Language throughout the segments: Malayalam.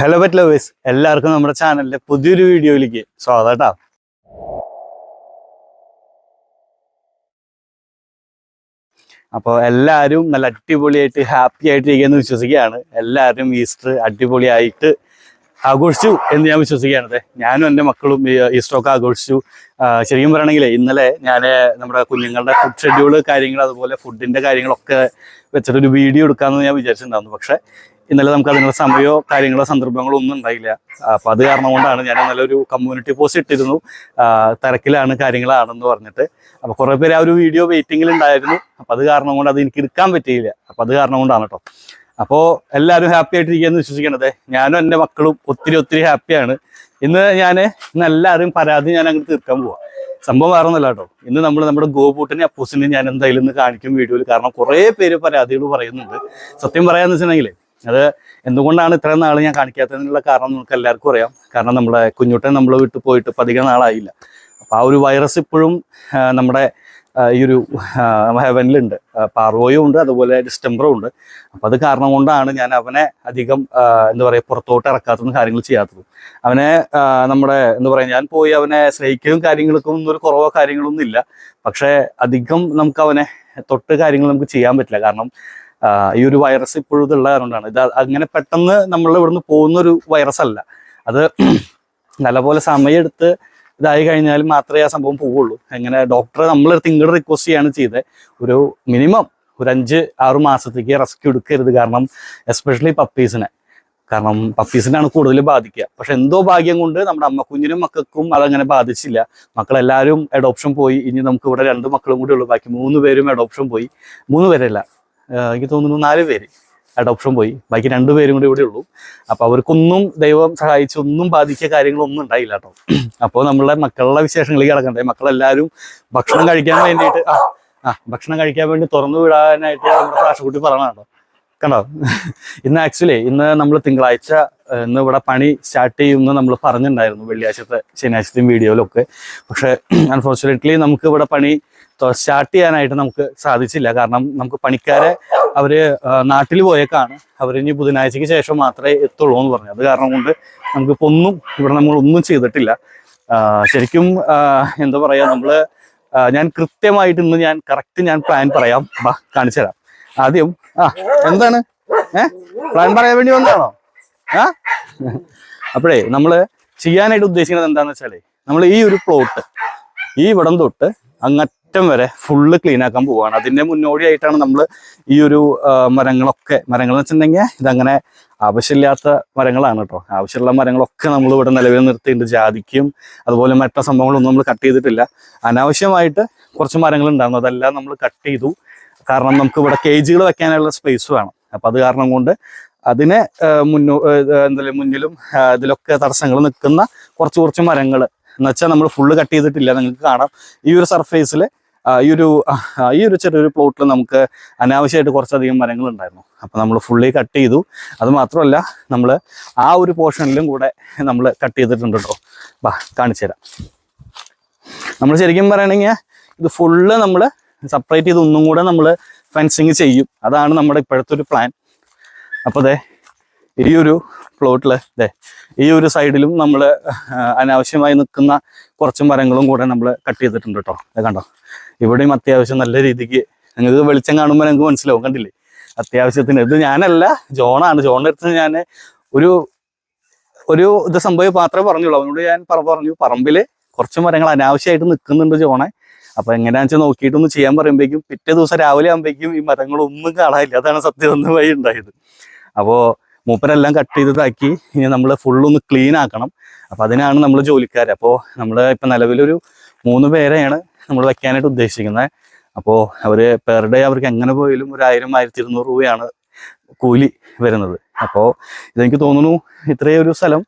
ഹലോ പെറ്റ് ലവേഴ്സ് എല്ലാവർക്കും നമ്മുടെ ചാനലിലെ പുതിയൊരു വീഡിയോയിലേക്ക് സ്വാഗതം കേട്ടോ അപ്പോൾ എല്ലാവരും നല്ല അടിപൊളിയായിട്ട് ഹാപ്പി ആയിട്ട് ഇരിക്കുമെന്ന് വിശ്വസിക്കുകയാണ്. എല്ലാവരും ഈസ്റ്റർ അടിപൊളിയായിട്ട് ആഘോഷിച്ചു എന്ന് ഞാൻ വിശ്വസിക്കുകയാണ് ദേ, ഞാനും എന്റെ മക്കളും ഈസ്റ്ററൊക്കെ ആഘോഷിച്ചു. ശരിക്കും പറയണമെങ്കിൽ ഇന്നലെ ഞാൻ നമ്മുടെ കുഞ്ഞുങ്ങളുടെ ഫുഡ് ഷെഡ്യൂൾ കാര്യങ്ങൾ അതുപോലെ ഫുഡിന്റെ കാര്യങ്ങളൊക്കെ വെച്ചിട്ടൊരു വീഡിയോ എടുക്കാമെന്ന് ഞാൻ വിചാരിച്ചിട്ടുണ്ടായിരുന്നു. പക്ഷേ ഇന്നലെ നമുക്ക് അതിനുള്ള സമയമോ കാര്യങ്ങളോ സന്ദർഭങ്ങളോ ഒന്നും ഉണ്ടായില്ല. അപ്പൊ അത് കാരണം കൊണ്ടാണ് ഞാൻ നല്ലൊരു കമ്മ്യൂണിറ്റി പോസ്റ്റ് ഇട്ടിരുന്നു. തിരക്കിലാണ് കാര്യങ്ങളാണെന്ന് പറഞ്ഞിട്ട്. അപ്പൊ കുറെ പേര് ആ ഒരു വീഡിയോ വെയിറ്റിംഗിൽ ഉണ്ടായിരുന്നു അപ്പൊ അത് കാരണം കൊണ്ട് അത് എനിക്ക് എടുക്കാൻ പറ്റിയില്ല. അപ്പൊ അത് കാരണം കൊണ്ടാണ് കേട്ടോ അപ്പോ എല്ലാവരും ഹാപ്പി ആയിട്ടിരിക്കുകയെന്ന് വിശ്വസിക്കണത്. ഞാനും എന്റെ മക്കളും ഒത്തിരി ഒത്തിരി ഹാപ്പിയാണ് ഇന്ന് ഞാൻ ഇന്ന് എല്ലാവരും പരാതി ഞാൻ അങ്ങോട്ട് തീർക്കാൻ പോവാം. സംഭവം വേറെ ഒന്നല്ല കേട്ടോ ഇന്ന് നമ്മൾ നമ്മുടെ ഗോപൂട്ടിനെ അപ്പൂസിനെ ഞാൻ എന്തായാലും ഇന്ന് കാണിക്കും വീഡിയോയിൽ. കാരണം കുറേ പേര് പരാതികൾ പറയുന്നുണ്ട്. സത്യം പറയാന്ന് വെച്ചിട്ടുണ്ടെങ്കിൽ അത് എന്തുകൊണ്ടാണ് ഇത്രയും നാൾ ഞാൻ കാണിക്കാത്തതിനുള്ള കാരണം നമുക്ക് എല്ലാവർക്കും അറിയാം. കാരണം നമ്മുടെ കുഞ്ഞുട്ടൻ നമ്മൾ വിട്ടു പോയിട്ട് ഇപ്പം അധികം നാളായില്ല. അപ്പം ആ ഒരു വൈറസ് ഇപ്പോഴും നമ്മുടെ ഈ ഒരു ഹെവനിലുണ്ട് പാർവോയും ഉണ്ട് അതുപോലെ ഡിസ്റ്റംബറും ഉണ്ട്. അപ്പം അത് കാരണം കൊണ്ടാണ് ഞാൻ അവനെ അധികം എന്താ പറയുക പുറത്തോട്ട് ഇറക്കാത്തതും കാര്യങ്ങൾ ചെയ്യാത്തതും. അവനെ നമ്മുടെ എന്താ പറയുക ഞാൻ പോയി അവനെ സ്നേഹിക്കുകയും കാര്യങ്ങൾക്കും ഒന്നും ഒരു കുറവോ കാര്യങ്ങളൊന്നും ഇല്ല. പക്ഷേ അധികം നമുക്ക് അവനെ തൊട്ട് കാര്യങ്ങൾ നമുക്ക് ചെയ്യാൻ പറ്റില്ല. കാരണം ഈ ഒരു വൈറസ് ഇപ്പോഴും ഇതുള്ള കാരണമാണ് ഇത് അങ്ങനെ പെട്ടെന്ന് നമ്മൾ ഇവിടുന്ന് പോകുന്ന ഒരു വൈറസ് അല്ല. അത് നല്ലപോലെ സമയമെടുത്ത് ഇതായി കഴിഞ്ഞാൽ മാത്രമേ ആ സംഭവം പോവുള്ളൂ. എങ്ങനെ ഡോക്ടറെ നമ്മൾ ഇങ്ങോട്ട് റിക്വസ്റ്റ് ചെയ്യാണ് ചെയ്തത്. ഒരു മിനിമം ഒരു അഞ്ച് ആറ് മാസത്തേക്ക് റെസ്ക്യൂ എടുക്കരുത് കാരണം എസ്പെഷ്യലി പപ്പീസിനെ കാരണം പപ്പീസിനാണ് കൂടുതൽ ബാധിക്കുക. പക്ഷെ എന്തോ ഭാഗ്യം കൊണ്ട് നമ്മുടെ അമ്മ കുഞ്ഞിനും മക്കൾക്കും അതങ്ങനെ ബാധിച്ചില്ല. മക്കളെല്ലാവരും അഡോപ്ഷൻ പോയി. ഇനി നമുക്ക് ഇവിടെ രണ്ട് മക്കളും കൂടി ഉള്ളൂ. ബാക്കി മൂന്ന് പേരും അഡോപ്ഷൻ പോയി. മൂന്ന് പേരല്ല. എനിക്ക് തോന്നുന്നു നാല് പേര് അഡോപ്ഷൻ പോയി. ബാക്കി രണ്ടു പേരും കൂടി ഇവിടെ ഉള്ളൂ. അപ്പൊ അവർക്കൊന്നും ദൈവം സഹായിച്ച് ഒന്നും ബാധിക്കുക കാര്യങ്ങളൊന്നും ഉണ്ടായില്ല കേട്ടോ. അപ്പോൾ നമ്മളെ മക്കളുടെ വിശേഷങ്ങളിലേക്ക് കിടക്കണ്ടേ? മക്കളെല്ലാവരും ഭക്ഷണം കഴിക്കാൻ വേണ്ടിയിട്ട് ആ ആ ഭക്ഷണം കഴിക്കാൻ വേണ്ടി തുറന്നു വിടാനായിട്ട് നമ്മുടെ ഫ്ലാഷ് പറയണം കേട്ടോ. കണ്ടോ? ഇന്ന് ആക്ച്വലി ഇന്ന് നമ്മൾ തിങ്കളാഴ്ച ഇന്ന് ഇവിടെ പണി സ്റ്റാർട്ട് ചെയ്യുമെന്ന് നമ്മൾ പറഞ്ഞിട്ടുണ്ടായിരുന്നു വെള്ളിയാഴ്ചത്തെ ശനിയാഴ്ചത്തെയും വീഡിയോയിലൊക്കെ പക്ഷേ അൺഫോർച്ചുനേറ്റ്ലി നമുക്ക് ഇവിടെ പണി സ്റ്റാർട്ട് ചെയ്യാനായിട്ട് നമുക്ക് സാധിച്ചില്ല. കാരണം നമുക്ക് പണിക്കാരെ അവർ നാട്ടിൽ പോയേക്കാണ്. അവരിനി ബുധനാഴ്ചക്ക് ശേഷം മാത്രമേ എത്തുള്ളൂ എന്ന് പറഞ്ഞു. അത് കാരണം കൊണ്ട് നമുക്കിപ്പോൾ ഒന്നും ഇവിടെ നമ്മൾ ഒന്നും ചെയ്തിട്ടില്ല. ശരിക്കും എന്താ പറയാ നമ്മൾ ഞാൻ കൃത്യമായിട്ട് ഇന്ന് ഞാൻ കറക്റ്റ് ഞാൻ പ്ലാൻ പറയാം. കാണിച്ചു തരാം. ആദ്യം ആ എന്താണ്? പ്ലാൻ പറയാൻ വേണ്ടി വന്നതാണോ? ആ? അപ്പോഴേ നമ്മൾ ചെയ്യാനായിട്ട് ഉദ്ദേശിക്കുന്നത് എന്താണെന്ന് വെച്ചാലേ നമ്മൾ ഈ ഒരു പ്ലോട്ട് ഈ ഇവിടം തൊട്ട് അങ്ങറ്റം വരെ ഫുള്ള് ക്ലീൻ ആക്കാൻ പോവുകയാണ് അതിന്റെ മുന്നോടിയായിട്ടാണ് നമ്മൾ ഈ ഒരു മരങ്ങളൊക്കെ മരങ്ങൾ എന്ന് വെച്ചിട്ടുണ്ടെങ്കിൽ ഇതങ്ങനെ ആവശ്യമില്ലാത്ത മരങ്ങളാണ് കേട്ടോ ആവശ്യമുള്ള മരങ്ങളൊക്കെ നമ്മൾ ഇവിടെ നിലവിൽ നിർത്തിയിട്ടുണ്ട്. ജാതിക്കും അതുപോലെ മറ്റ സംഭവങ്ങളൊന്നും നമ്മൾ കട്ട് ചെയ്തിട്ടില്ല. അനാവശ്യമായിട്ട് കുറച്ച് മരങ്ങൾ ഉണ്ടായിരുന്നു. അതെല്ലാം നമ്മൾ കട്ട് ചെയ്തു. കാരണം നമുക്ക് ഇവിടെ കേജുകൾ വെക്കാനുള്ള സ്പേസ് വേണം. അപ്പൊ അത് കാരണം കൊണ്ട് അതിനെ മുന്നോ എന്തായാലും മുന്നിലും ഇതിലൊക്കെ തടസ്സങ്ങൾ നിൽക്കുന്ന കുറച്ച് കുറച്ച് മരങ്ങൾ എന്നുവെച്ചാൽ നമ്മൾ ഫുള്ള് കട്ട് ചെയ്തിട്ടില്ല. നിങ്ങൾക്ക് കാണാം. ഈ ഒരു സർഫേസിൽ ഈ ഒരു ഈ ഒരു ചെറിയൊരു പ്ലോട്ടിൽ നമുക്ക് അനാവശ്യമായിട്ട് കുറച്ചധികം മരങ്ങൾ ഉണ്ടായിരുന്നു. അപ്പം നമ്മൾ ഫുള്ളി കട്ട് ചെയ്തു. അത് മാത്രമല്ല നമ്മൾ ആ ഒരു പോർഷനിലും കൂടെ നമ്മൾ കട്ട് ചെയ്തിട്ടുണ്ട് കേട്ടോ ബാ കാണിച്ചു തരാം. നമ്മൾ ശരിക്കും പറയണെങ്കിൽ ഇത് ഫുള്ള് നമ്മൾ സെപ്പറേറ്റ് ചെയ്ത് ഒന്നും കൂടെ നമ്മൾ ഫെൻസിങ് ചെയ്യും. അതാണ് നമ്മുടെ ഇപ്പോഴത്തെ ഒരു പ്ലാൻ അപ്പോൾ അതെ ഈ ഒരു പ്ലോട്ടിൽ ദേ ഈ ഒരു സൈഡിലും നമ്മൾ അനാവശ്യമായി നിൽക്കുന്ന കുറച്ച് മരങ്ങളും കൂടെ നമ്മൾ കട്ട് ചെയ്തിട്ടുണ്ട് കേട്ടോ അത് കണ്ടോ? ഇവിടെയും അത്യാവശ്യം നല്ല രീതിക്ക് നിങ്ങൾക്ക് വെളിച്ചം കാണുമ്പോൾ ഞങ്ങൾക്ക് മനസ്സിലാവും കണ്ടില്ലേ? അത്യാവശ്യത്തിന്. ഇത് ഞാനല്ല ജോണാണ്. ജോണിന്റെ അടുത്ത് ഞാൻ ഒരു ഒരു ഇത് സംഭവം മാത്രമേ പറഞ്ഞുള്ളൂ. അവനോട് ഞാൻ പറ പറഞ്ഞു. പറമ്പിൽ കുറച്ച് മരങ്ങൾ അനാവശ്യമായിട്ട് നിൽക്കുന്നുണ്ട് ജോണെ. അപ്പൊ എങ്ങനെയാണെന്ന് വെച്ചാൽ നോക്കിയിട്ടൊന്ന് ചെയ്യാൻ പറയുമ്പോഴേക്കും പിറ്റേ ദിവസം രാവിലെ ആകുമ്പോഴേക്കും ഈ മരങ്ങളൊന്നും കാണാനില്ല. അതാണ് സത്യം വഴി ഉണ്ടായത്. അപ്പോ മൂപ്പരെല്ലാം കട്ട് ചെയ്തതാക്കി ഇനി നമ്മൾ ഫുള്ളൊന്ന് ക്ലീൻ ആക്കണം. അപ്പൊ അതിനാണ് നമ്മൾ ജോലിക്കാർ അപ്പോൾ നമ്മൾ ഇപ്പൊ നിലവിലൊരു മൂന്ന് പേരെയാണ്. നമ്മൾ വെക്കാനായിട്ട് ഉദ്ദേശിക്കുന്നത്. അപ്പോൾ അവർ പെർ ഡേ അവർക്ക് എങ്ങനെ പോയാലും ഒരു ആയിരം ആയിരത്തി ഇരുന്നൂറ് രൂപയാണ് കൂലി വരുന്നത്. അപ്പോൾ ഇതെനിക്ക് തോന്നുന്നു ഇത്രയും ഒരു സ്ഥലം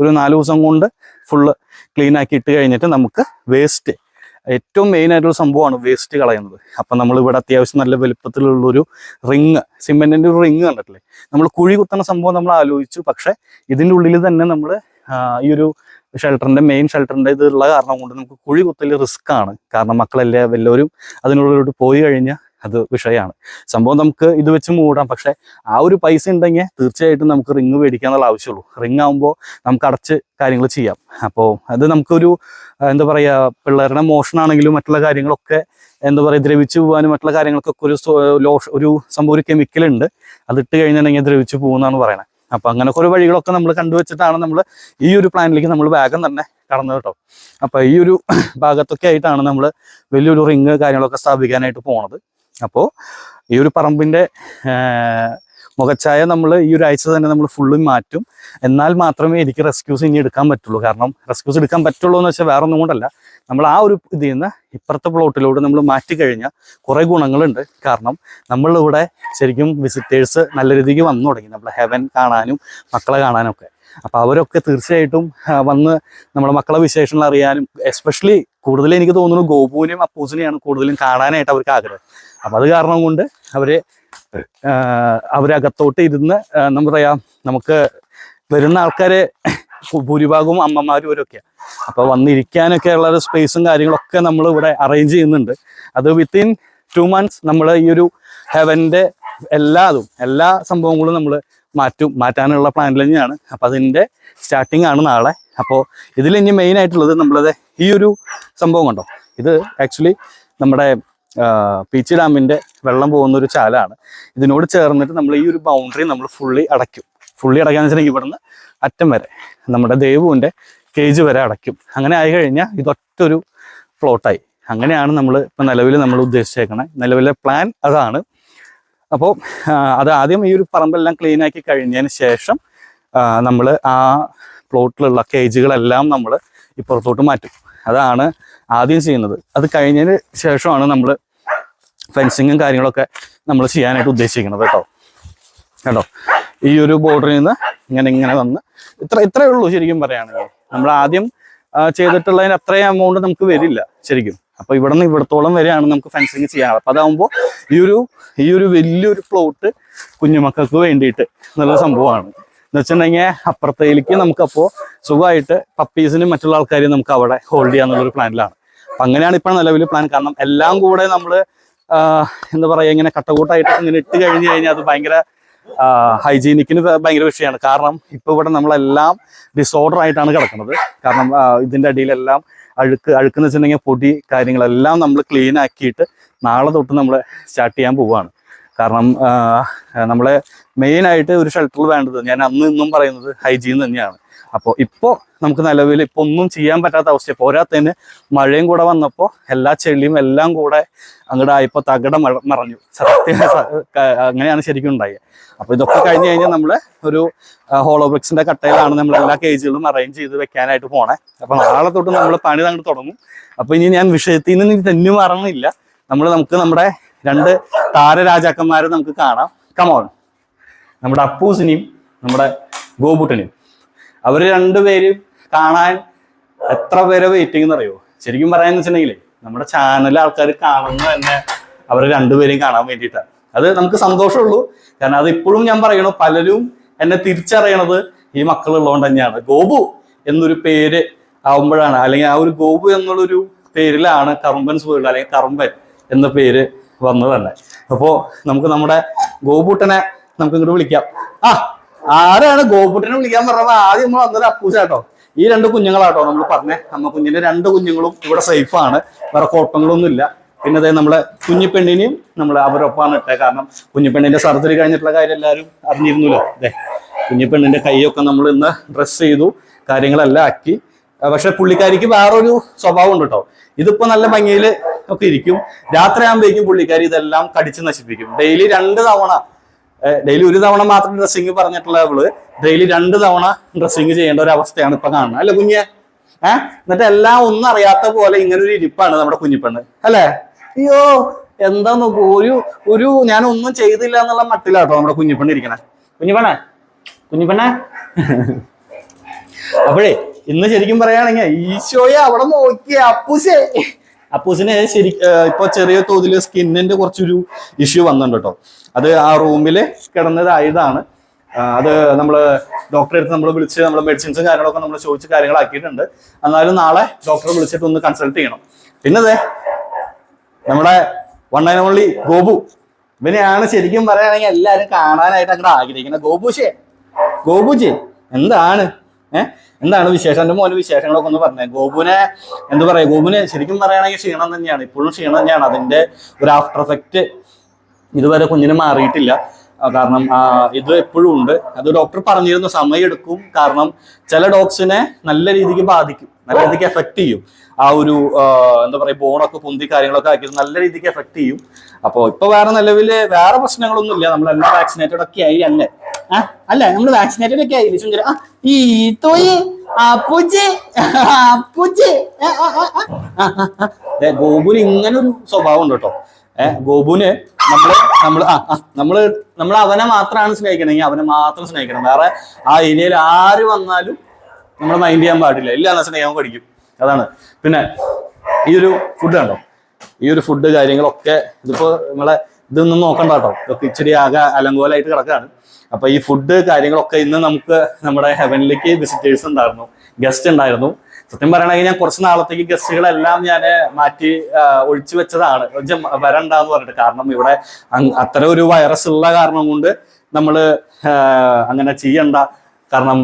ഒരു നാല് ദിവസം കൊണ്ട് ഫുള്ള് ക്ലീൻ ആക്കി ഇട്ട് കഴിഞ്ഞിട്ട് നമുക്ക് വേസ്റ്റ് ഏറ്റവും മെയിൻ ആയിട്ടുള്ള സംഭവമാണ് വേസ്റ്റ് കളയുന്നത്. അപ്പം നമ്മൾ ഇവിടെ അത്യാവശ്യം നല്ല വലുപ്പത്തിലുള്ളൊരു റിങ് സിമെന്റിന്റെ ഒരു റിങ് കണ്ടിട്ടില്ലേ? നമ്മൾ കുഴി കുത്തുന്ന സംഭവം നമ്മൾ ആലോചിച്ചു. പക്ഷേ ഇതിന്റെ ഉള്ളിൽ തന്നെ നമ്മൾ ഈ ഒരു ഷെൽട്ടറിന്റെ മെയിൻ ഷെൽട്ടറിന്റെ ഇത് ഉള്ള കാരണം കൊണ്ട് നമുക്ക് കുഴി കുത്തൽ റിസ്ക് ആണ്. കാരണം മക്കളെല്ലാം വല്ലവരും അതിനുള്ളിലോട്ട് പോയി കഴിഞ്ഞാൽ അത് വിഷയമാണ് സംഭവം നമുക്ക് ഇത് വെച്ച് മൂടാം. പക്ഷെ ആ ഒരു പൈസ ഉണ്ടെങ്കിൽ തീർച്ചയായിട്ടും നമുക്ക് റിങ് മേടിക്കാന്നുള്ള ആവശ്യമുള്ളൂ. റിങ് ആകുമ്പോൾ നമുക്ക് അടച്ച് കാര്യങ്ങൾ ചെയ്യാം. അപ്പോൾ അത് നമുക്കൊരു എന്താ പറയുക പിള്ളേരുടെ മോഷണാണെങ്കിലും മറ്റുള്ള കാര്യങ്ങളൊക്കെ എന്താ പറയുക ദ്രവിച്ചു പോകാനും മറ്റുള്ള കാര്യങ്ങൾക്കൊക്കെ ഒരു ലോഷ ഒരു സംഭവം ഒരു കെമിക്കൽ ഉണ്ട്. അത് ഇട്ട് കഴിഞ്ഞിട്ടുണ്ടെങ്കിൽ ദ്രവിച്ചു പോകുന്നതാണ് പറയുന്നത് അപ്പൊ അങ്ങനെ കുറെ വഴികളൊക്കെ നമ്മൾ കണ്ടുവച്ചിട്ടാണ് നമ്മൾ ഈ ഒരു പ്ലാനിലേക്ക് നമ്മൾ വേഗം തന്നെ കടന്നത് കേട്ടോ. അപ്പൊ ഈ ഒരു ഭാഗത്തൊക്കെ ആയിട്ടാണ് നമ്മൾ വലിയൊരു റിങ് കാര്യങ്ങളൊക്കെ സ്ഥാപിക്കാനായിട്ട് പോണത്. അപ്പോൾ ഈ ഒരു പറമ്പിന്റെ മുഖച്ചായ നമ്മൾ ഈ ഒരു ആഴ്ച തന്നെ നമ്മൾ ഫുള്ളും മാറ്റും. എന്നാൽ മാത്രമേ എനിക്ക് റെസ്ക്യൂസ് ഇനി എടുക്കാൻ പറ്റുള്ളൂ. കാരണം റെസ്ക്യൂസ് എടുക്കാൻ പറ്റുള്ളൂ എന്ന് വെച്ചാൽ വേറെ ഒന്നും കൊണ്ടല്ല. നമ്മൾ ആ ഒരു ഇതിൽ നിന്ന് ഇപ്പുറത്തെ പ്ലോട്ടിലൂടെ നമ്മൾ മാറ്റി കഴിഞ്ഞാൽ കുറേ ഗുണങ്ങളുണ്ട്. കാരണം നമ്മളിവിടെ ശരിക്കും വിസിറ്റേഴ്സ് നല്ല രീതിക്ക് വന്നു തുടങ്ങി. നമ്മളെ ഹെവൻ കാണാനും മക്കളെ കാണാനും ഒക്കെ അപ്പോൾ അവരൊക്കെ തീർച്ചയായിട്ടും വന്ന് നമ്മളെ മക്കളെ വിശേഷങ്ങൾ അറിയാനും എസ്പെഷ്യലി കൂടുതൽ എനിക്ക് തോന്നുന്നു ഗോപുവിനെയും അപ്പൂസിനെയാണ് കൂടുതലും കാണാനായിട്ട് അവർക്ക് ആഗ്രഹം. അപ്പം അത് കാരണം കൊണ്ട് അവർ ആ, അവരകത്തോട്ട് ഇരുന്ന് നമ്മൾ പറയാ നമുക്ക് വരുന്ന ആൾക്കാരെ ഭൂരിഭാഗവും അമ്മമാരും അവരൊക്കെയാണ് അപ്പോൾ വന്നിരിക്കാനൊക്കെ ഉള്ള ഒരു സ്പേസും കാര്യങ്ങളൊക്കെ നമ്മൾ ഇവിടെ അറേഞ്ച് ചെയ്യുന്നുണ്ട്. അത് വിത്തിൻ ടു മന്ത്സ് നമ്മൾ ഈ ഒരു എല്ലാ എല്ലാതും എല്ലാ സംഭവങ്ങളും നമ്മൾ മാറ്റും മാറ്റാനുള്ള പ്ലാനിൽ തന്നെയാണ്. അപ്പൊ അതിന്റെ സ്റ്റാർട്ടിംഗ് ആണ് നാളെ. അപ്പോൾ ഇതിൽ ഇനി മെയിൻ ആയിട്ടുള്ളത് നമ്മളത് ഈ ഒരു സംഭവം കണ്ടോ? ഇത് ആക്ച്വലി നമ്മുടെ പീച്ചി ഡാമിന്റെ വെള്ളം പോകുന്ന ഒരു ചാലാണ്. ഇതിനോട് ചേർന്നിട്ട് നമ്മൾ ഈ ഒരു ബൗണ്ടറി നമ്മൾ ഫുള്ളി അടയ്ക്കും. ഫുള്ളി അടയ്ക്കാന്ന് വെച്ചിട്ടുണ്ടെങ്കിൽ ഇവിടുന്ന് അറ്റം വരെ നമ്മുടെ ദേവുവിന്റെ കേജ് വരെ അടയ്ക്കും. അങ്ങനെ ആയി കഴിഞ്ഞാൽ ഇതൊറ്റൊരു പ്ലോട്ടായി അങ്ങനെയാണ് നമ്മൾ ഇപ്പം നിലവിൽ നമ്മൾ ഉദ്ദേശിച്ചേക്കണേ. നിലവിലെ പ്ലാൻ അതാണ്. അപ്പോൾ അത് ആദ്യം ഈ ഒരു പറമ്പെല്ലാം ക്ലീൻ ആക്കി കഴിഞ്ഞതിന് ശേഷം നമ്മൾ ആ പ്ലോട്ടിലുള്ള കേജുകളെല്ലാം നമ്മൾ ഇപ്പുറത്തോട്ട് മാറ്റും. അതാണ് ആദ്യം ചെയ്യുന്നത്. അത് കഴിഞ്ഞതിന് ശേഷമാണ് നമ്മൾ ഫെൻസിങ്ങും കാര്യങ്ങളൊക്കെ നമ്മൾ ചെയ്യാനായിട്ട് ഉദ്ദേശിക്കുന്നത് കേട്ടോ. കേട്ടോ? ഈ ഒരു ബോർഡറിൽ നിന്ന് ഇങ്ങനെ ഇങ്ങനെ വന്ന് ഇത്ര ഇത്രയേ ഉള്ളൂ ശരിക്കും പറയുകയാണെങ്കിൽ നമ്മൾ ആദ്യം ചെയ്തിട്ടുള്ളതിന് അത്രയും എമൗണ്ട് നമുക്ക് വരില്ല ശരിക്കും. അപ്പൊ ഇവിടെ നിന്ന് ഇവിടത്തോളം വരെയാണ് നമുക്ക് ഫെൻസിങ് ചെയ്യാറ് അപ്പൊ അതാകുമ്പോൾ ഈ ഒരു ഈ ഒരു വലിയൊരു പ്ലോട്ട് കുഞ്ഞുമക്കൾക്ക് വേണ്ടിയിട്ട് നല്ല സംഭവമാണ്. എന്ന് വെച്ചിട്ടുണ്ടെങ്കിൽ അപ്പുറത്തേക്ക് നമുക്കപ്പോൾ സുഖമായിട്ട് പപ്പീസിനും മറ്റുള്ള ആൾക്കാരെയും നമുക്ക് അവിടെ ഹോൾഡ് ചെയ്യാന്നുള്ളൊരു പ്ലാനിലാണ് അപ്പൊ അങ്ങനെയാണ് ഇപ്പോൾ നിലവിൽ പ്ലാൻ കാരണം എല്ലാം കൂടെ നമ്മൾ എന്താ പറയുക ഇങ്ങനെ കട്ടകൂട്ടായിട്ട് ഇങ്ങനെ ഇട്ട് കഴിഞ്ഞ് കഴിഞ്ഞാൽ അത് ഭയങ്കര ഹൈജീനിക്കിന് ഭയങ്കര വിഷയമാണ്. കാരണം ഇപ്പൊ ഇവിടെ നമ്മളെല്ലാം ഡിസോർഡർ ആയിട്ടാണ് കിടക്കുന്നത്. കാരണം ഇതിന്റെ അടിയിലെല്ലാം അഴുക്ക് അഴുക്കെന്ന് വെച്ചിട്ടുണ്ടെങ്കിൽ പൊടി കാര്യങ്ങളെല്ലാം നമ്മൾ ക്ലീൻ ആക്കിയിട്ട് നാളെ തൊട്ട് നമ്മൾ സ്റ്റാർട്ട് ചെയ്യാൻ പോവുകയാണ്. കാരണം നമ്മളെ മെയിനായിട്ട് ഒരു ഷെൽട്ടറിൽ വേണ്ടത് ഞാൻ അന്ന് ഇന്നും പറയുന്നത് ഹൈജീൻ തന്നെയാണ്. അപ്പോൾ ഇപ്പോൾ നമുക്ക് നിലവിൽ ഇപ്പോൾ ഒന്നും ചെയ്യാൻ പറ്റാത്ത അവസ്ഥ പോരാത്തതിന് മഴയും കൂടെ വന്നപ്പോൾ എല്ലാ ചെളിയും എല്ലാം കൂടെ അങ്ങോട്ട് ആയപ്പോൾ തകട മറഞ്ഞു. സത്യം അങ്ങനെയാണ് ശരിക്കും ഉണ്ടായത്. അപ്പോൾ ഇതൊക്കെ കഴിഞ്ഞ് കഴിഞ്ഞാൽ നമ്മൾ ഒരു ഹോളോബ്രിക്സിന്റെ കട്ടയിലാണ് നമ്മൾ എല്ലാ കേജുകളും അറേഞ്ച് ചെയ്ത് വെക്കാനായിട്ട് പോണേ. അപ്പോൾ നാളെ തൊട്ട് നമ്മൾ പണി അങ്ങോട്ട് തുടങ്ങും. അപ്പോൾ ഇനി ഞാൻ വിഷയത്തിൽ നിന്ന് തന്നെ മറന്നില്ല നമ്മൾ നമുക്ക് നമ്മുടെ രണ്ട് താരരാജാക്കന്മാരെ നമുക്ക് കാണാം. കമോൺ നമ്മുടെ അപ്പൂസിനെയും നമ്മുടെ ഗോപുട്ടനെയും. അവർ രണ്ടുപേരും കാണാൻ എത്ര പേരെ വെയിറ്റിംഗ് എന്നറിയോ? ശരിക്കും പറയാന്ന് വെച്ചിട്ടുണ്ടെങ്കിൽ നമ്മുടെ ചാനൽ ആൾക്കാർ കാണുന്ന തന്നെ അവർ രണ്ടുപേരെയും കാണാൻ വേണ്ടിയിട്ടാണ് അത് നമുക്ക് സന്തോഷമുള്ളൂ. കാരണം അത് ഇപ്പോഴും ഞാൻ പറയണു പലരും എന്നെ തിരിച്ചറിയണത് ഈ മക്കളുള്ളതുകൊണ്ട് തന്നെയാണ്. ഗോപു എന്നൊരു പേര് ആവുമ്പോഴാണ്. അല്ലെങ്കിൽ ആ ഒരു ഗോപു എന്നുള്ളൊരു പേരിലാണ് കറുമ്പൻസ് വേൾഡ് അല്ലെങ്കിൽ കറുമ്പൻ എന്ന പേര് വന്നത് തന്നെ. അപ്പോ നമുക്ക് നമ്മുടെ ഗോപുട്ടനെ നമുക്ക് ഇങ്ങോട്ട് വിളിക്കാം. ആ ആരാണ് ഗോപുട്ടനെ വിളിക്കാൻ പറഞ്ഞത്? ആദ്യം നമ്മൾ വന്നത് അപ്പൂസാട്ടോ. ഈ രണ്ട് കുഞ്ഞുങ്ങളാട്ടോ നമ്മൾ പറഞ്ഞേ. അമ്മ കുഞ്ഞിന്റെ രണ്ട് കുഞ്ഞുങ്ങളും ഇവിടെ സേഫ് ആണ്. വേറെ കുഴപ്പങ്ങളൊന്നും ഇല്ല പിന്നെ അതേ നമ്മളെ കുഞ്ഞിപ്പെണ്ണിനെയും നമ്മൾ അവരൊപ്പമാണ് ഇട്ടേ. കാരണം കുഞ്ഞിപ്പെണ്ണിന്റെ സർജറി കഴിഞ്ഞിട്ടുള്ള കാര്യം എല്ലാവരും അറിഞ്ഞിരുന്നല്ലോ. അതെ കുഞ്ഞിപ്പെണ്ണിന്റെ കൈയൊക്കെ നമ്മൾ ഇന്ന് ഡ്രസ് ചെയ്തു. കാര്യങ്ങളെല്ലാം ആക്കി. പക്ഷെ പുള്ളിക്കാരിക്ക് വേറൊരു സ്വഭാവം ഉണ്ട് കേട്ടോ ഇതിപ്പോ നല്ല ഭംഗിയിൽ ഒക്കെ ഇരിക്കും. രാത്രി ആകുമ്പോഴേക്കും പുള്ളിക്കാരി ഇതെല്ലാം കടിച്ചു നശിപ്പിക്കും. ഡെയിലി രണ്ട് തവണ ഡെയിലി ഒരു തവണ മാത്രം ഡ്രസ്സിങ് പറഞ്ഞിട്ടുള്ള അവൾ ഡെയിലി രണ്ട് തവണ ഡ്രസ്സിങ് ചെയ്യേണ്ട ഒരു അവസ്ഥയാണ് ഇപ്പൊ കാണുന്നത്. അല്ലെ കുഞ്ഞെ? ഏഹ് എന്നിട്ട് എല്ലാം ഒന്നും അറിയാത്ത പോലെ ഇങ്ങനെ ഒരു ഇരിപ്പാണ് നമ്മുടെ കുഞ്ഞിപ്പെണ്ണ്. അല്ലേ? അയ്യോ എന്താ നോക്കൂ ഒരു ഒരു ഞാൻ ഒന്നും ചെയ്തില്ല എന്നുള്ള മട്ടിലാട്ടോ നമ്മുടെ കുഞ്ഞിപ്പെണ്ണ് ഇരിക്കണേ. കുഞ്ഞിപ്പെണ്ണേ? കുഞ്ഞിപ്പെണ്ണേ? അപ്പോഴേ ഇന്ന് ശരിക്കും പറയുകയാണെങ്കിൽ ഈശോയെ അവിടെ നോക്കിയേ അപ്പൂസേ. അപ്പൂസിന് ശരി ഇപ്പൊ ചെറിയ തോതിൽ സ്കിന്നിന്റെ കുറച്ചൊരു ഇഷ്യൂ വന്നിട്ടുണ്ട് കേട്ടോ. അത് ആ റൂമിൽ കിടന്നതായതാണ്. അത് നമ്മൾ ഡോക്ടറെ അടുത്ത് നമ്മൾ വിളിച്ച് നമ്മൾ മെഡിസിൻസും കാര്യങ്ങളൊക്കെ നമ്മൾ ചോദിച്ച് കാര്യങ്ങളാക്കിയിട്ടുണ്ട്. എന്നാലും നാളെ ഡോക്ടറെ വിളിച്ചിട്ട് ഒന്ന് കൺസൾട്ട് ചെയ്യണം. പിന്നെ നമ്മുടെ വൺ ആൻഡ് ഓൺലി ഗോപു. ഇവനെയാണ് ശരിക്കും പറയുകയാണെങ്കിൽ എല്ലാവരും കാണാനായിട്ട് അങ്ങോട്ട് ആഗ്രഹിക്കുന്നത്. ഗോപുഷേ ഗോപുജി എന്താണ്? ഏഹ് എന്താണ് വിശേഷം? എന്റെ മോന് വിശേഷങ്ങളൊക്കെ ഒന്ന് പറഞ്ഞേ. ഗോപുനെ എന്ത് പറയാ? ഗോപുനെ ശരിക്കും പറയുകയാണെങ്കിൽ ക്ഷീണം തന്നെയാണ്. ഇപ്പോഴും ക്ഷീണം തന്നെയാണ്. അതിന്റെ ഒരു ആഫ്റ്റർ എഫക്റ്റ് ഇതുവരെ കുഞ്ഞിന് മാറിയിട്ടില്ല. കാരണം ഇത് എപ്പോഴും ഉണ്ട്. അത് ഡോക്ടർ പറഞ്ഞിരുന്നു സമയം എടുക്കും കാരണം ചില ഡോഗ്സിനെ നല്ല രീതിക്ക് ബാധിക്കും. നല്ല രീതിക്ക് എഫക്ട് ചെയ്യും. ആ ഒരു എന്താ പറയുക ബോണൊക്കെ പൊന്തി കാര്യങ്ങളൊക്കെ ആക്കി നല്ല രീതിക്ക് എഫക്ട് ചെയ്യും. അപ്പോൾ ഇപ്പൊ വേറെ നിലവിൽ വേറെ പ്രശ്നങ്ങളൊന്നും ഇല്ല നമ്മളെല്ലാം വാക്സിനേറ്റഡ് ഒക്കെ ആയി അല്ലേ? അല്ല നമ്മൾ വാക്സിനേറ്റഡ് ഒക്കെ ആയില്ലേ ചുങ്കര ഈ തോയി ഗോപുന് ഇങ്ങനെ ഒരു സ്വഭാവം ഉണ്ട് കേട്ടോ. ഏഹ് ഗോപുന് നമ്മൾ നമ്മൾ ആ നമ്മൾ നമ്മൾ അവനെ മാത്രമാണ് സ്നേഹിക്കണമെങ്കിൽ അവനെ മാത്രം സ്നേഹിക്കണം. വേറെ ആ ഏരിയയിൽ ആര് വന്നാലും നമ്മൾ മൈൻഡ് ചെയ്യാൻ പാടില്ല. ഇല്ല എന്നാ സ്നേഹം പഠിക്കും അതാണ്. പിന്നെ ഈ ഒരു ഫുഡ് കണ്ടോ? ഈ ഒരു ഫുഡ് കാര്യങ്ങളൊക്കെ ഇതിപ്പോ നമ്മളെ ഇതൊന്നും നോക്കണ്ട കേട്ടോ. ഇതൊക്കെ ഇച്ചിരി ആകെ അലങ്കോലായിട്ട് കിടക്കാണ്. അപ്പൊ ഈ ഫുഡ് കാര്യങ്ങളൊക്കെ ഇന്ന് നമുക്ക് നമ്മുടെ ഹെവനിലേക്ക് വിസിറ്റേഴ്സ് ഉണ്ടായിരുന്നു ഗസ്റ്റ് ഉണ്ടായിരുന്നു. സത്യം പറയണമെങ്കിൽ ഞാൻ കുറച്ച് നാളത്തേക്ക് ഗസ്റ്റുകളെല്ലാം ഞാൻ മാറ്റി ഒഴിച്ചു വെച്ചതാണ്. വരണ്ടെന്ന് പറഞ്ഞിട്ട്. കാരണം ഇവിടെ അത്ര ഒരു വൈറസ് ഉള്ള കാരണം കൊണ്ട് നമ്മൾ അങ്ങനെ ചെയ്യണ്ട. കാരണം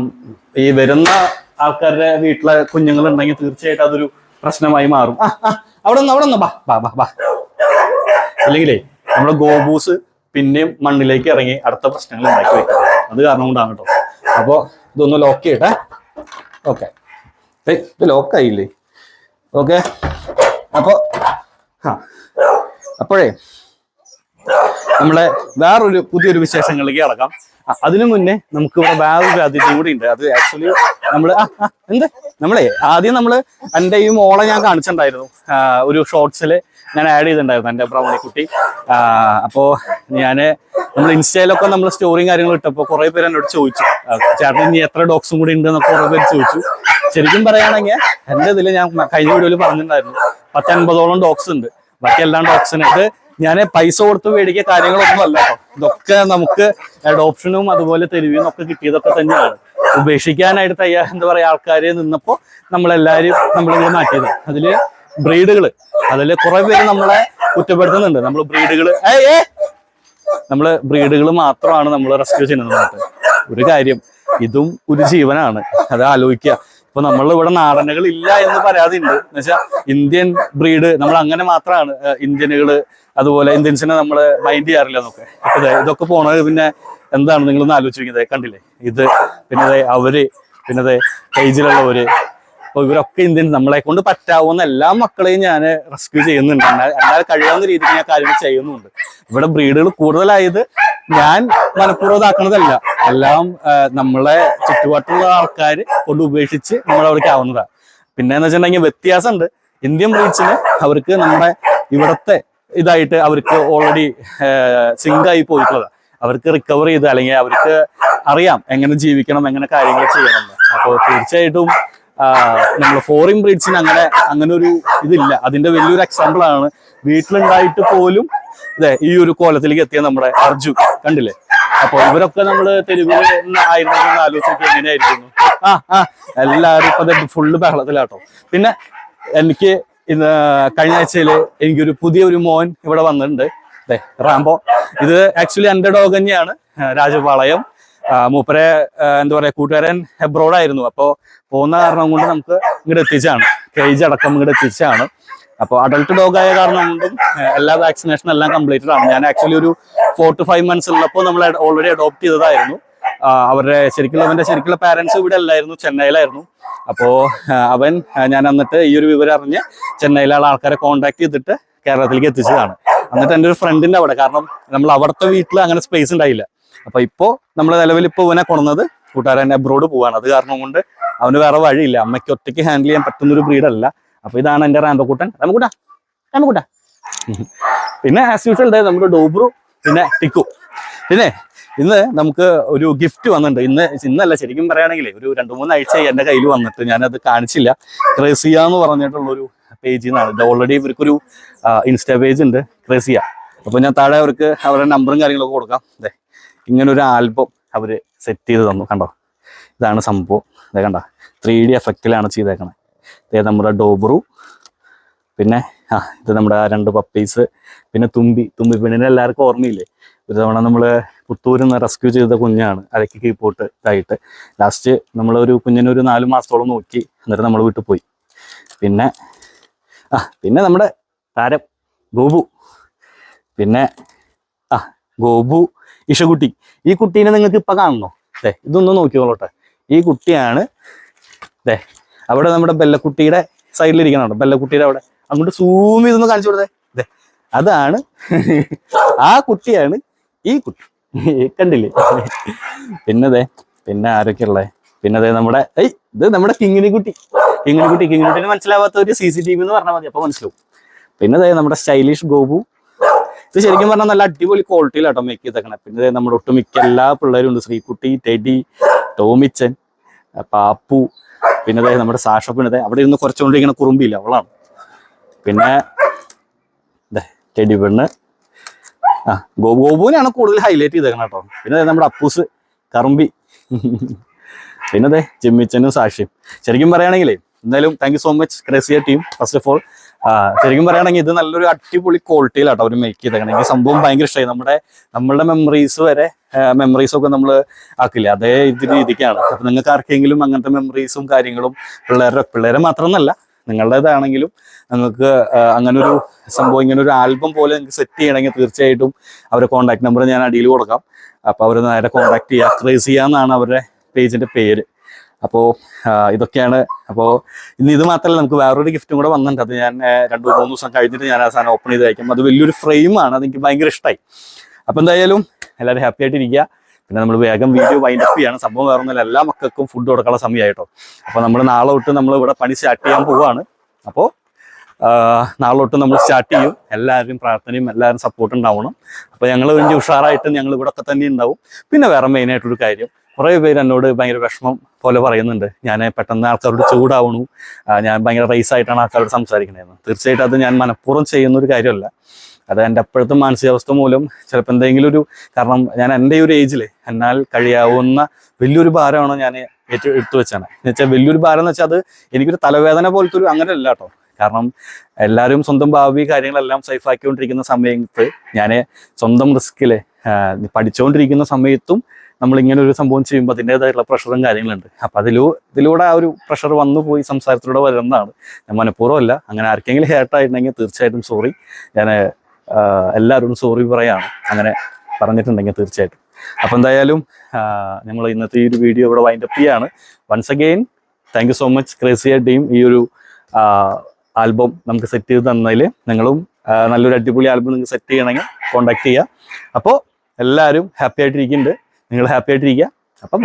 ഈ വരുന്ന ആൾക്കാരുടെ വീട്ടിലെ കുഞ്ഞുങ്ങൾ ഉണ്ടെങ്കിൽ തീർച്ചയായിട്ടും അതൊരു പ്രശ്നമായി മാറും. അവിടെ നിന്ന് അവിടെ നിന്ന് ബാ ബാ ബാ ബാ. അല്ലെങ്കിലേ നമ്മുടെ ഗോബൂസ് പിന്നെയും മണ്ണിലേക്ക് ഇറങ്ങി അടുത്ത പ്രശ്നങ്ങൾ ഉണ്ടാക്കി വെക്കും. അത് കാരണം കൊണ്ടാണ് കേട്ടോ. അപ്പോൾ ഇതൊന്ന് ലോക്ക് ചെയ്യട്ടെ. ഓക്കെ ഇത് ലോക്കായില്ലേ ഓക്കെ അപ്പോൾ ആ അപ്പോഴേ നമ്മളെ വേറൊരു പുതിയൊരു വിശേഷങ്ങളിലേക്ക് ഇറക്കാം അതിനു മുന്നേ നമുക്ക് ഇവിടെ വേറൊരു അതിഥി കൂടി ഉണ്ട്. അത് ആക്ച്വലി നമ്മൾ എന്ത്? നമ്മളെ ആദ്യം നമ്മൾ എന്റെ ഈ മോളെ ഞാൻ കാണിച്ചിട്ടുണ്ടായിരുന്നു. ഒരു ഷോർട്സിൽ ഞാൻ ആഡ് ചെയ്തിട്ടുണ്ടായിരുന്നു എന്റെ ബ്രൗണി കുട്ടി. അപ്പോൾ അപ്പോ ഞാൻ നമ്മൾ ഇൻസ്റ്റയിലൊക്കെ നമ്മൾ സ്റ്റോറിയും കാര്യങ്ങളും ഇട്ടപ്പോൾ കുറേ പേര് എന്നോട് ചോദിച്ചു. ചേട്ടൻ ഇനി എത്ര ഡോഗ്സും കൂടി ഉണ്ട് എന്നൊക്കെ കുറേ പേര് ചോദിച്ചു. ശരിക്കും പറയുകയാണെങ്കിൽ എന്റെ ഇതിൽ ഞാൻ കഴിഞ്ഞ വീഡിയോയിൽ പറഞ്ഞിട്ടുണ്ടായിരുന്നു. പത്തൻപതോളം ഡോഗ്സ് ഉണ്ട്. ബാക്കി എല്ലാം ഡോക്സിനായിട്ട് ഞാൻ പൈസ കൊടുത്ത് മേടിക്കുക കാര്യങ്ങളൊന്നും അല്ല ഇതൊക്കെ നമുക്ക് അഡോപ്ഷനും അതുപോലെ തെരുവിനും ഒക്കെ കിട്ടിയതൊക്കെ തന്നെയാണ്. ഉപേക്ഷിക്കാനായിട്ട് തയ്യാ എന്താ പറയുക ആൾക്കാര് നിന്നപ്പോൾ നമ്മളെല്ലാരും നമ്മളിങ്ങനെ മാറ്റിയത്. അതിൽ ബ്രീഡുകൾ. അതിൽ കുറെ പേര് നമ്മളെ കുറ്റപ്പെടുത്തുന്നുണ്ട്. നമ്മൾ ബ്രീഡുകൾ നമ്മൾ ബ്രീഡുകൾ മാത്രമാണ് നമ്മൾ റെസ്ക്യൂ ചെയ്യുന്നത് ഒരു കാര്യം ഇതും ഒരു ജീവനാണ്. അത് ആലോചിക്കുക. ഇപ്പൊ നമ്മൾ ഇവിടെ നാടനകൾ ഇല്ല എന്ന് പരാതിയുണ്ട് എന്ന് വെച്ചാൽ ഇന്ത്യൻ ബ്രീഡ് നമ്മൾ അങ്ങനെ മാത്രമാണ് ഇന്ത്യനുകൾ അതുപോലെ ഇന്ത്യൻസിനെ നമ്മൾ മൈൻഡ് ചെയ്യാറില്ല എന്നൊക്കെ. ഇതൊക്കെ പോണത് പിന്നെ എന്താണ്? നിങ്ങളൊന്ന് ആലോചിക്കുന്നത് കണ്ടില്ലേ? ഇത് പിന്നെ അവർ പിന്നെ കേജിലുള്ളവര് അപ്പൊ ഇവരൊക്കെ ഇന്ത്യൻ നമ്മളെ കൊണ്ട് പറ്റാവുന്ന എല്ലാ മക്കളെയും ഞാൻ റെസ്ക്യൂ ചെയ്യുന്നുണ്ട്. എന്നാൽ കഴിയാവുന്ന രീതിയിൽ ഞാൻ കാര്യങ്ങൾ ചെയ്യുന്നുണ്ട്. ഇവിടെ ബ്രീഡുകൾ കൂടുതലായത് ഞാൻ മനഃപൂർവം ഇതാക്കണതല്ല എല്ലാം നമ്മളെ ചുറ്റുപാട്ടുള്ള ആൾക്കാർ കൊണ്ട് ഉപേക്ഷിച്ച് നമ്മൾ അവിടേക്ക് ആവുന്നതാണ് പിന്നെ എന്ന് വെച്ചിട്ടുണ്ടെങ്കിൽ വ്യത്യാസമുണ്ട്. ഇന്ത്യൻ ബ്രീഡ്സിന് അവർക്ക് നമ്മുടെ ഇവിടത്തെ ഇതായിട്ട് അവർക്ക് ഓൾറെഡി സിങ്ക് ആയി പോയിട്ടുള്ളതാണ് അവർക്ക് റിക്കവർ ചെയ്ത് അല്ലെങ്കിൽ അവർക്ക് അറിയാം എങ്ങനെ ജീവിക്കണം എങ്ങനെ കാര്യങ്ങൾ ചെയ്യണം അപ്പോൾ തീർച്ചയായിട്ടും നമ്മൾ ഫോറിൻ ബ്രീഡ്സിന് അങ്ങനെ അങ്ങനെ ഒരു ഇതില്ല. അതിന്റെ വലിയൊരു എക്സാമ്പിൾ ആണ് വീട്ടിലുണ്ടായിട്ട് പോലും അതെ ഈ ഒരു കോലത്തിലേക്ക് എത്തിയ നമ്മുടെ അർജുൻ കണ്ടില്ലേ? അപ്പൊ ഇവരൊക്കെ നമ്മൾ തെരുവിൽ ആലോചിച്ചിട്ട് എങ്ങനെയായിരിക്കുന്നു? ആ ആ എല്ലാവരും ഇപ്പൊ ഫുള്ള് ബഹളത്തിലാട്ടോ. പിന്നെ എനിക്ക് ഇന്ന് കഴിഞ്ഞ ആഴ്ചയിൽ എനിക്കൊരു പുതിയ ഒരു മോൻ ഇവിടെ വന്നിട്ടുണ്ട്. അതെ റാംബോ. ഇത് ആക്ച്വലി എന്റെ ഡോഗ് തന്നെയാണ്. രാജപാളയം. മൂപ്പരെ എന്താ പറയാ കൂട്ടുകാരൻ എബ്രോഡ് ആയിരുന്നു. അപ്പോ പോകുന്ന കാരണം കൊണ്ട് നമുക്ക് ഇങ്ങോട്ട് എത്തിച്ചാണ് കേജ് അടക്കം ഇങ്ങോട്ട് എത്തിച്ചാണ് അപ്പോൾ അഡൾട്ട് ഡോഗ് ആയ കാരണം കൊണ്ടും എല്ലാ വാക്സിനേഷനും എല്ലാം കംപ്ലീറ്റഡ് ആണ്. ഞാൻ ആക്ച്വലി ഒരു ഫോർ ടു ഫൈവ് മന്ത്സ് ഉള്ളപ്പോൾ നമ്മൾ ഓൾറെഡി അഡോപ്റ്റ് ചെയ്തതായിരുന്നു. അവരുടെ ശരിക്കുള്ള അവന്റെ ശരിക്കുള്ള പാരന്റ്സ് ഇവിടെ അല്ലായിരുന്നു ചെന്നൈയിലായിരുന്നു. അപ്പോ അവൻ ഞാൻ എന്നിട്ട് ഈ ഒരു വിവരം അറിഞ്ഞ് ചെന്നൈയിലുള്ള ആൾക്കാരെ കോൺടാക്ട് ചെയ്തിട്ട് കേരളത്തിലേക്ക് എത്തിച്ചതാണ്. എന്നിട്ട് എന്റെ ഒരു ഫ്രണ്ടിന്റെ അവിടെ കാരണം നമ്മൾ അവിടുത്തെ വീട്ടിൽ അങ്ങനെ സ്പേസ് ഉണ്ടായില്ല. അപ്പൊ ഇപ്പോ നമ്മൾ നിലവിൽ ഇപ്പൊ ഇവനെ കൊണ്ടുവന്നത് കൂട്ടുകാരൻ അബ്രോഡ് പോവാണ്. അത് കാരണം കൊണ്ട് അവന് വേറെ വഴിയില്ല. അമ്മയ്ക്ക് ഒറ്റയ്ക്ക് ഹാൻഡിൽ ചെയ്യാൻ പറ്റുന്ന ഒരു ബ്രീഡല്ല അപ്പൊ ഇതാണ് എന്റെ റാമ്പക്കൂട്ടൻ രാമക്കൂട്ട രാമക്കൂട്ട പിന്നെ ആസ് യൂഷ്വൽ നമ്മുടെ ഡോബ്രു പിന്നെ ടിക്കു. പിന്നെ ഇന്ന് നമുക്ക് ഒരു ഗിഫ്റ്റ് വന്നിട്ടുണ്ട്. ഇന്ന് ഇന്നല്ല ശരിക്കും പറയുകയാണെങ്കിൽ ഒരു രണ്ട് മൂന്നാഴ്ച എന്റെ കയ്യിൽ വന്നിട്ട് ഞാനത് കാണിച്ചില്ല. ക്രേസിയ എന്ന് പറഞ്ഞിട്ടുള്ള ഒരു പേജിൽ നിന്നാണ് ഇത് ഓൾറെഡി ഇവർക്കൊരു ഇൻസ്റ്റാ പേജ് ഉണ്ട് ക്രേസിയ. അപ്പോൾ ഞാൻ താഴെ അവർക്ക് അവരുടെ നമ്പറും കാര്യങ്ങളൊക്കെ കൊടുക്കാം. അതെ ഇങ്ങനെ ഒരു ആൽബം അവർ സെറ്റ് ചെയ്ത് തന്നു കണ്ടോ? ഇതാണ് സംഭവം. അതെ കണ്ട? ത്രീ ഡി എഫക്റ്റിലാണ് ചെയ്തേക്കണത് ഇതേ നമ്മുടെ ഡോബറു പിന്നെ ആ ഇത് നമ്മുടെ രണ്ട് പപ്പീസ് പിന്നെ തുമ്പി. തുമ്പി പെണ്ണിനെ എല്ലാവർക്കും ഓർമ്മയില്ലേ? ഒരു തവണ നമ്മൾ പുത്തൂരിൽ നിന്ന് റെസ്ക്യൂ ചെയ്ത കുഞ്ഞാണ് അരക്ക് കീപ്പോട്ട് ഇതായിട്ട്. ലാസ്റ്റ് നമ്മളൊരു കുഞ്ഞിനെ ഒരു നാല് മാസത്തോളം നോക്കി എന്നിട്ട് നമ്മൾ വീട്ടിൽ പോയി. പിന്നെ ആ പിന്നെ നമ്മുടെ താരം ഗോപു. പിന്നെ ആ ഗോപു ഇഷകുട്ടി. ഈ കുട്ടീനെ നിങ്ങൾക്ക് ഇപ്പൊ കാണണോ അതെ ഇതൊന്ന് നോക്കിക്കോളട്ടെ. ഈ കുട്ടിയാണ് അതെ അവിടെ നമ്മുടെ ബെല്ലക്കുട്ടിയുടെ സൈഡിലിരിക്കണോ ബെല്ലക്കുട്ടിയുടെ അവിടെ. അങ്ങോട്ട് സൂം ചെയ്തൊന്ന് കാണിച്ചു കൊടുത്തേ. ദേ അതാണ് ആ കുട്ടിയാണ് ഈ കുട്ടി. കണ്ടില്ലേ? പിന്നതെ പിന്നെ ആരൊക്കെയുള്ളേ പിന്നതെ നമ്മുടെ ഏയ് ഇത് നമ്മുടെ കിങ്ങിനി കുട്ടി. കിങ്ങിനി കുട്ടി കിങ്ങിനി കുട്ടിന് മനസ്സിലാവാത്ത ഒരു സി സി ടി വി എന്ന് പറഞ്ഞാൽ മതി അപ്പൊ മനസ്സിലാവും. പിന്നതെ നമ്മുടെ സ്റ്റൈലിഷ് ഗോപു ഇത് ശരിക്കും പറഞ്ഞാൽ നല്ല അടിപൊളി ക്വാളിറ്റിയിലാട്ടോ മേക്ക് ചെയ്തേക്കണേ. പിന്നെ നമ്മുടെ ഒട്ടുമിക്ക എല്ലാ പിള്ളേരും ഉണ്ട്. ശ്രീകുട്ടി ടെഡി ടോമിച്ചൻ പാപ്പു പിന്നെ ദേ നമ്മുടെ സാഷ പിന്നെ ദേ അവിടെ ഇരുന്ന് കുറച്ചുകൊണ്ടിരിക്കുന്ന കുറുമ്പിയില്ല അവളാണ്. പിന്നെ ടെഡി പെണ്ണ്. ആ ഗോപു ഗോപുവിനാണ് കൂടുതൽ ഹൈലൈറ്റ് ചെയ്തേക്കണം കേട്ടോ. പിന്നെ നമ്മുടെ അപ്പൂസ് കറുമ്പി. പിന്നെ അതെ ജിമ്മിച്ചനും സാക്ഷിയും ശരിക്കും പറയുകയാണെങ്കിലേ എന്തായാലും താങ്ക് യു സോ മച്ച് ക്രേസിയ ടീം ഫസ്റ്റ് ഓഫ് ഓൾ ശരിക്കും പറയുകയാണെങ്കിൽ ഇത് നല്ലൊരു അടിപൊളി ക്വാളിറ്റിയിലാട്ടോ അവർ മേക്ക് ചെയ്തേക്കണം. ഈ സംഭവം ഭയങ്കര ഇഷ്ടമായി നമ്മുടെ നമ്മളുടെ മെമ്മറീസ് വരെ മെമ്മറീസ് ഒക്കെ നമ്മൾ ആക്കില്ല? അതേ ഇത് രീതിക്കാണ്. അപ്പൊ നിങ്ങൾക്ക് ആർക്കെങ്കിലും അങ്ങനത്തെ മെമ്മറീസും കാര്യങ്ങളും പിള്ളേരുടെ പിള്ളേരെ മാത്രമെന്നല്ല നിങ്ങളുടേതാണെങ്കിലും നിങ്ങൾക്ക് അങ്ങനെ ഒരു സംഭവം ഇങ്ങനെ ഒരു ആൽബം പോലെ നിങ്ങൾക്ക് സെറ്റ് ചെയ്യണമെങ്കിൽ തീർച്ചയായിട്ടും അവരുടെ കോൺടാക്ട് നമ്പർ ഞാൻ അടിയിൽ കൊടുക്കാം. അപ്പോൾ അവർ നേരെ കോൺടാക്ട് ചെയ്യുക ക്രേസിയ എന്നാണ് അവരുടെ പേജിന്റെ പേര്. അപ്പോൾ ഇതൊക്കെയാണ്. അപ്പോൾ ഇന്ന് ഇത് മാത്രമല്ല നമുക്ക് വേറൊരു ഗിഫ്റ്റും കൂടെ വന്നിട്ടുണ്ട്. അത് ഞാൻ രണ്ട് മൂന്ന് ദിവസം കഴിഞ്ഞിട്ട് ഞാൻ ആ സാധനം ഓപ്പൺ ചെയ്ത് കഴിക്കും അത് വലിയൊരു ഫ്രെയിമാണ് അതെനിക്ക് ഭയങ്കര ഇഷ്ടമായി അപ്പോൾ എന്തായാലും എല്ലാവരും ഹാപ്പി ആയിട്ട് ഇരിക്കുക പിന്നെ നമ്മൾ വേഗം വീഡിയോ വൈൻഡ് അപ്പ് സംഭവം വേറെ ഒന്നുമില്ല. എല്ലാ മക്കൾക്കും ഫുഡ് കൊടുക്കാനുള്ള സമയമായിട്ടോ അപ്പോൾ നമ്മൾ നാളെ തൊട്ട് നമ്മൾ ഇവിടെ പണി സ്റ്റാർട്ട് ചെയ്യാൻ പോവാണ്. അപ്പോൾ നാളെ തൊട്ട് നമ്മൾ സ്റ്റാർട്ട് ചെയ്യും. എല്ലാവരും പ്രാർത്ഥനയും എല്ലാവരും സപ്പോർട്ട് ഉണ്ടാവണം. അപ്പോൾ ഞങ്ങൾ വലിയ ഉഷാറായിട്ട് ഞങ്ങൾ ഇവിടെ ഒക്കെ തന്നെ ഉണ്ടാവും. പിന്നെ വേറെ മെയിനായിട്ടൊരു കാര്യം. കുറേ പേര് എന്നോട് ഭയങ്കര വിഷമം പോലെ പറയുന്നുണ്ട്. ഞാൻ പെട്ടെന്ന് ആൾക്കാരോട് ചൂടാവണു. ഞാൻ ഭയങ്കര റൈസ് ആയിട്ടാണ് ആൾക്കാരോട് സംസാരിക്കണതെന്ന് തീർച്ചയായിട്ടും അത് ഞാൻ മനഃപൂർവം ചെയ്യുന്ന ഒരു കാര്യമല്ല. അത് എന്റെ അപ്പോഴത്തെ മാനസികാവസ്ഥ മൂലം ചിലപ്പോൾ എന്തെങ്കിലും ഒരു കാരണം ഞാൻ എന്റെ ഒരു ഏജിൽ എന്നാൽ കഴിയാവുന്ന വലിയൊരു ഭാരമാണ് ഞാൻ ഏറ്റു എടുത്തു വെച്ചാണ് എന്ന് വെച്ചാൽ വലിയൊരു ഭാരം എന്ന് വെച്ചാൽ അത് എനിക്കൊരു തലവേദന പോലത്തെ ഒരു അങ്ങനെ കേട്ടോ കാരണം എല്ലാവരും സ്വന്തം ഭാവി കാര്യങ്ങളെല്ലാം സേഫാക്കിക്കൊണ്ടിരിക്കുന്ന സമയത്ത് ഞാൻ സ്വന്തം റിസ്കിൽ പഠിച്ചുകൊണ്ടിരിക്കുന്ന സമയത്തും നമ്മൾ ഇങ്ങനെ ഒരു സംഭവം ചെയ്യുമ്പോൾ അതിന്റെതായിട്ടുള്ള പ്രഷറും കാര്യങ്ങളുണ്ട്. അപ്പം അതിലൂ ഇതിലൂടെ ആ ഒരു പ്രഷർ വന്നു പോയി സംസാരത്തിലൂടെ വരുന്നതാണ്. ഞാൻ മനഃപൂർവം അല്ല അങ്ങനെ ആർക്കെങ്കിലും ഹേർട്ടായിട്ടുണ്ടെങ്കിൽ തീർച്ചയായിട്ടും സോറി. ഞാൻ എല്ലാവരോടും സോറി പറയാണ്. അങ്ങനെ പറഞ്ഞിട്ടുണ്ടെങ്കിൽ തീർച്ചയായിട്ടും. അപ്പം എന്തായാലും നമ്മൾ ഇന്നത്തെ ഈ ഒരു വീഡിയോ ഇവിടെ വൈൻഡപ്പ് ചെയ്യാണ്. Once again thank you so much ക്രേസിയ team ഈ ഒരു ആൽബം നമുക്ക് സെറ്റ് ചെയ്ത് തന്നതിൽ നിങ്ങളും നല്ലൊരു അടിപൊളി ആൽബം നിങ്ങൾക്ക് സെറ്റ് ചെയ്യണമെങ്കിൽ കോൺടാക്ട് ചെയ്യുക അപ്പോൾ എല്ലാവരും ഹാപ്പി ആയിട്ടിരിക്കുന്നുണ്ട്. നിങ്ങൾ ഹാപ്പി ആയിട്ടിരിക്കുക. അപ്പം